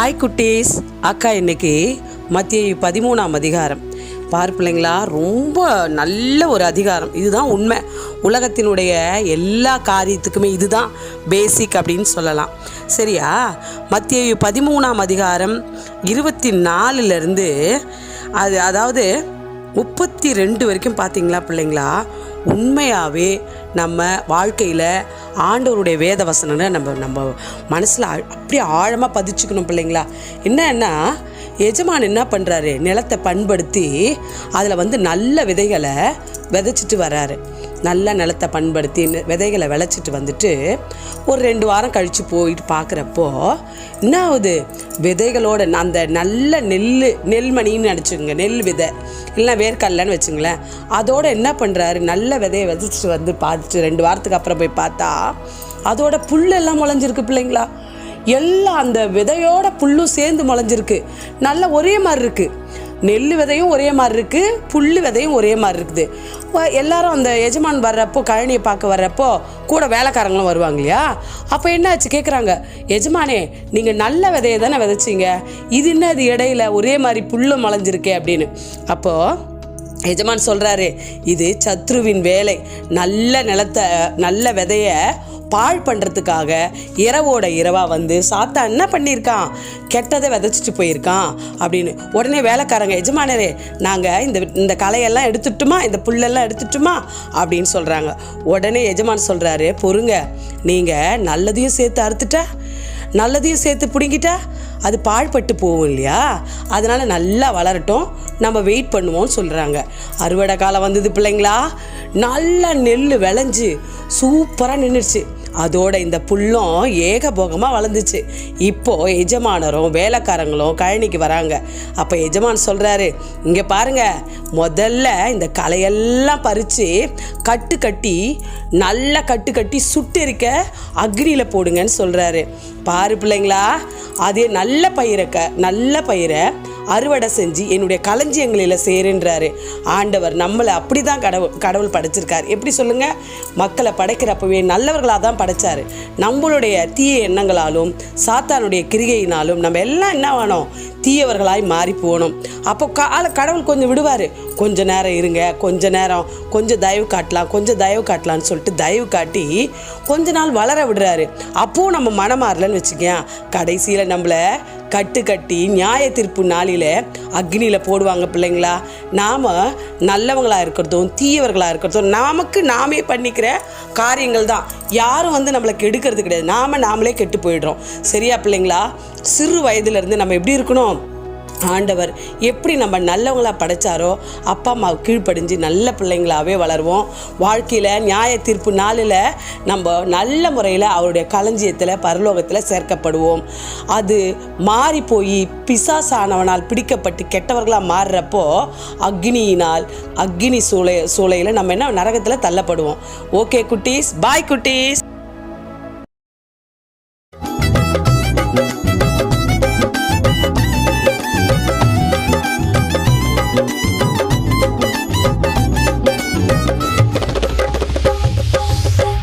Hi குட்டீஸ். அக்கா இன்னைக்கு மத்திய பதிமூணாம் அதிகாரம். பார் பிள்ளைங்களா ரொம்ப நல்ல ஒரு அதிகாரம். இதுதான் உண்மை. உலகத்தினுடைய எல்லா காரியத்துக்குமே இதுதான் பேசிக் அப்படின்னு சொல்லலாம். சரியா? மத்திய பதிமூணாம் அதிகாரம் இருபத்தி நாலுலேருந்து அது அதாவது முப்பத்தி ரெண்டு வரைக்கும் பார்த்தீங்களா பிள்ளைங்களா? உண்மையாகவே நம்ம வாழ்க்கையில் ஆண்டவருடைய வேத வசனனை நம்ம நம்ம மனசில் அப்படியே ஆழமாக பதிச்சுக்கணும் பிள்ளைங்களா? என்னன்னா எஜமான் என்ன பண்ணுறாரு நிலத்தை பண்படுத்தி அதில் வந்து நல்ல விதைகளை விதைச்சிட்டு வர்றாரு. நல்ல நிலத்தை பண்படுத்தி விதைகளை விளைச்சிட்டு வந்துட்டு ஒரு ரெண்டு வாரம் கழித்து போயிட்டு பார்க்குறப்போ என்ன ஆகுது விதைகளோட அந்த நல்ல நெல் நெல்மணின்னு நினச்சிங்க நெல் விதை இல்லைன்னா வேர்க்கடலைன்னு வச்சுங்களேன் அதோட என்ன பண்ணுறாரு நல்ல விதையை விதைச்சிட்டு வந்து பார்த்துட்டு ரெண்டு வாரத்துக்கு அப்புறம் போய் பார்த்தா அதோட புல்லெல்லாம் முளைஞ்சிருக்கு பிள்ளைங்களா? எல்லாம் அந்த விதையோட புல்லும் சேர்ந்து முளைஞ்சிருக்கு. நல்ல ஒரே மாதிரி இருக்குது நெல் விதையும் ஒரே மாதிரி இருக்குது புல் விதையும் ஒரே மாதிரி இருக்குது. எல்லாரும் அந்த எஜமான் வர்றப்போ கழனியை பார்க்க வர்றப்போ கூட வேலைக்காரங்களும் வருவாங்க இல்லையா? அப்போ என்னாச்சு? கேட்குறாங்க எஜமானே நீங்கள் நல்ல விதையை தானே விதைச்சிங்க? இது என்ன அது இடையில ஒரே மாதிரி புல்லும் மலைஞ்சிருக்கே அப்படின்னு. அப்போது எஜமான் சொல்கிறாரு இது சத்ருவின் வேலை. நல்ல நிலத்தை நல்ல விதையை பாழ் பண்ணுறதுக்காக இரவோட இரவாக வந்து சாத்தா என்ன பண்ணியிருக்கான்? கெட்டதை விதைச்சிட்டு போயிருக்கான் அப்படின்னு. உடனே வேலைக்காரங்க எஜமானரே நாங்கள் இந்த இந்த களையெல்லாம் எடுத்துட்டுமா? இந்த புல்லெல்லாம் எடுத்துட்டுமா? அப்படின்னு சொல்கிறாங்க உடனே எஜமான் சொல்கிறாரு பொறுங்க நீங்கள் நல்லதையும் சேர்த்து அறுத்துட்டா நல்லதையும் சேர்த்து பிடுங்கிட்டா அது பாழ்பட்டு போகும் இல்லையா? அதனால் நல்லா வளரட்டும் நம்ம வெயிட் பண்ணுவோம்னு சொல்கிறாங்க அறுவடை காலம் வந்தது பிள்ளைங்களா? நல்லா நெல் விளைஞ்சு சூப்பராக நின்றுச்சு அதோட இந்த புல்லும் ஏகபோகமாக வளர்ந்துச்சு. இப்போ எஜமானரும் வேலைக்காரங்களும் கழனிக்கு வராங்க. அப்போ எஜமான் சொல்கிறாரு இங்கே பாருங்க முதல்ல இந்த களையெல்லாம் பறித்து கட்டு கட்டி நல்லா கட்டு கட்டி சுட்டெரிக்க அக்னியில் போடுங்கன்னு சொல்கிறாரு பாரு பிள்ளைங்களா அதே நல்ல பயிரை க நல்ல பயிரை அறுவடை செஞ்சு என்னுடைய களஞ்சியங்களில் சேருன்றாரு. ஆண்டவர் நம்மளை அப்படி தான் கடவுள் கடவுள் படைச்சிருக்கார். எப்படி சொல்லுங்கள் மக்களை படைக்கிறப்பவே நல்லவர்களாக தான் படைச்சார். நம்மளுடைய தீய எண்ணங்களாலும் சாத்தானுடைய கிரிகையினாலும் நம்ம எல்லாம் என்ன வேணும் தீயவர்களாய் மாறி போகணும் அப்போ கால கடவுள் கொஞ்சம் விடுவார். கொஞ்ச நேரம் இருங்க கொஞ்ச நேரம் கொஞ்சம் தயவு காட்டலாம் கொஞ்சம் தயவு காட்டலாம்னு சொல்லிட்டு தயவு காட்டி கொஞ்ச நாள் வளர விடுறாரு. அப்பவும் நம்ம மனம் மாறலன்னு வச்சுக்கேன் கடைசியில் நம்மளை கட்டு கட்டி நியாய தீர்ப்பு நாளில் அக்னியில் போடுவாங்க பிள்ளைங்களா? நாம் நல்லவங்களாக இருக்கிறதும் தீயவர்களாக இருக்கிறதும் நமக்கு நாமே பண்ணிக்கிற காரியங்கள் தான். யாரும் வந்து நம்மளை கெடுக்கிறது கிடையாது. நாம் நாமளே கெட்டு போயிடுறோம். சரியா பிள்ளைங்களா? சிறு வயதுலேருந்து நம்ம எப்படி இருக்கணும்? ஆண்டவர் எப்படி நம்ம நல்லவங்களாக படைச்சாரோ அப்பா அம்மா கீழ்ப்படிஞ்சு நல்ல பிள்ளைங்களாகவே வளருவோம். வாழ்க்கையில் நியாய தீர்ப்பு நாளில் நம்ம நல்ல முறையில் அவருடைய களஞ்சியத்தில் பரலோகத்தில் சேர்க்கப்படுவோம். அது மாறி போய் பிசாசானவனால் பிடிக்கப்பட்டு கெட்டவர்களாக மாறுறப்போ அக்னியினால் அக்னி சூளை சூளையில் நம்ம என்ன நரகத்தில் தள்ளப்படுவோம். ஓகே குட்டீஸ் பாய் குட்டீஸ்.